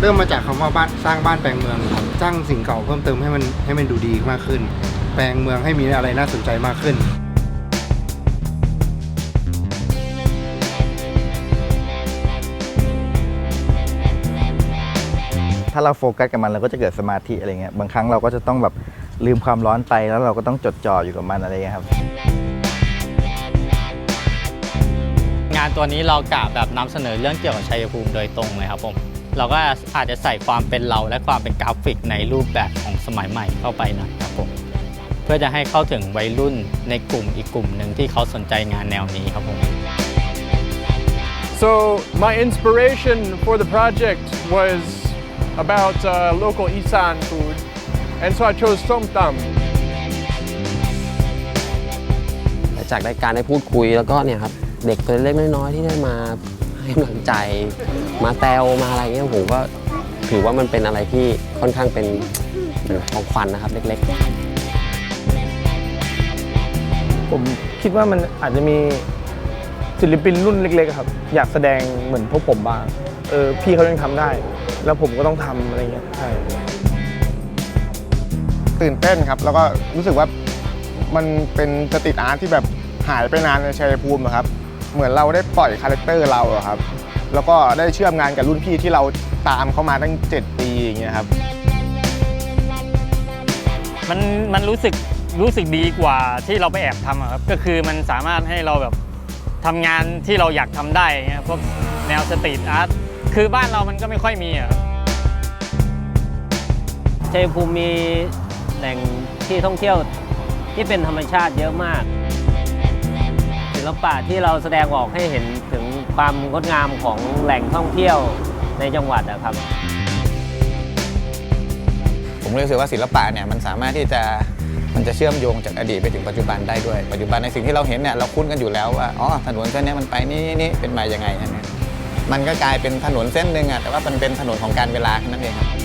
เริ่มมาจากคำว่าบ้านสร้างบ้านแปลงเมืองครับสร้างสิ่งเก่าเพิ่มเติมให้มันให้มันดูดีมากขึ้น แปลงเมืองให้มีอะไรน่าสนใจมากขึ้นถ้าเราโฟกัสกับมันเราก็จะเกิดสมาธิอะไรเงี้ยบางครั้งเราก็จะต้องแบบลืมความร้อนไปแล้วเราก็ต้องจดจ่ออยู่กับมันอะไรเงี้ยครับ งานตัวนี้เรากะแบบนำเสนอเรื่องเกี่ยวกับชัยภูมิโดยตรงเลยครับผม เราก็อาจจะใส่ความเป็นเราและความเป็นกราฟิกในรูปแบบของสมัยใหม่เข้าไปหนะครับผมเพื่อจะให้เข้าถึงวัยรุ่นในกลุ่มอีกกลุ่มหนึ่งที่เขาสนใจงานแนวนี้ครับผม So my inspiration for the project was about uh, local Isan food, and so I chose som tam. จากรายการได้พูดคุยแล้วก็เนี่ยครับ เด็กตัวเล็กๆน้อยๆที่ได้มา ให้กำลังใจ มาแซวมาอะไรเงี้ยผมก็ถือว่ามันเป็นอะไรที่ค่อนข้างเป็นเหมือนของขวัญนะครับ เล็กๆ ผมคิดว่ามันอาจจะมีศิลปินรุ่นเล็กๆอะครับ อยากแสดงเหมือนพวกผมบ้างเออพี่เขายังทำได้ แล้วผมก็ต้องทำอะไรเงี้ยใช่ตื่นเต้นครับ แล้วก็รู้สึกว่ามันเป็นสตรีทอาร์ตที่แบบหายไปนานในชัยภูมิอะครับ เหมือนเราได้ปล่อยคาแรคเตอร์เราอะครับ แล้วก็ได้เชื่อมงานกับรุ่นพี่ที่เราตามเขามาตั้ง 7 ปีอย่างเงี้ยครับ มันมันรู้สึกรู้สึกดีกว่าที่เราไปแอบทำอะครับ ก็คือมันสามารถให้เราแบบทำงานที่เราอยากทำได้อย่างเงี้ยพวกแนวสตรีทอาร์ตคือบ้านเรามันก็ไม่ค่อยมีอะครับชัยภูมิมีแหล่งที่ท่องเที่ยวที่เป็นธรรมชาติเยอะมากศิ ลปะที่เราแสดงออกให้เห็นถึงความงดงามของแหล่งท่องเที่ยวในจังหวัดนะครับ ผมรู้สึกว่าศิลปะเนี่ยมันสามารถที่จะมันจะเชื่อมโยงจากอดีตไปถึงปัจจุบันได้ด้วย ปัจจุบันในสิ่งที่เราเห็นเนี่ยเราคุ้นกันอยู่แล้วว่าอ๋อถนนเส้นนี้มันไปนี่นี่เป็นมายังไงอันนี้มันก็กลายเป็นถนนเส้นหนึ่งอะแต่ว่ามันเป็นถนนของการเวลาแค่นั้นเองครับ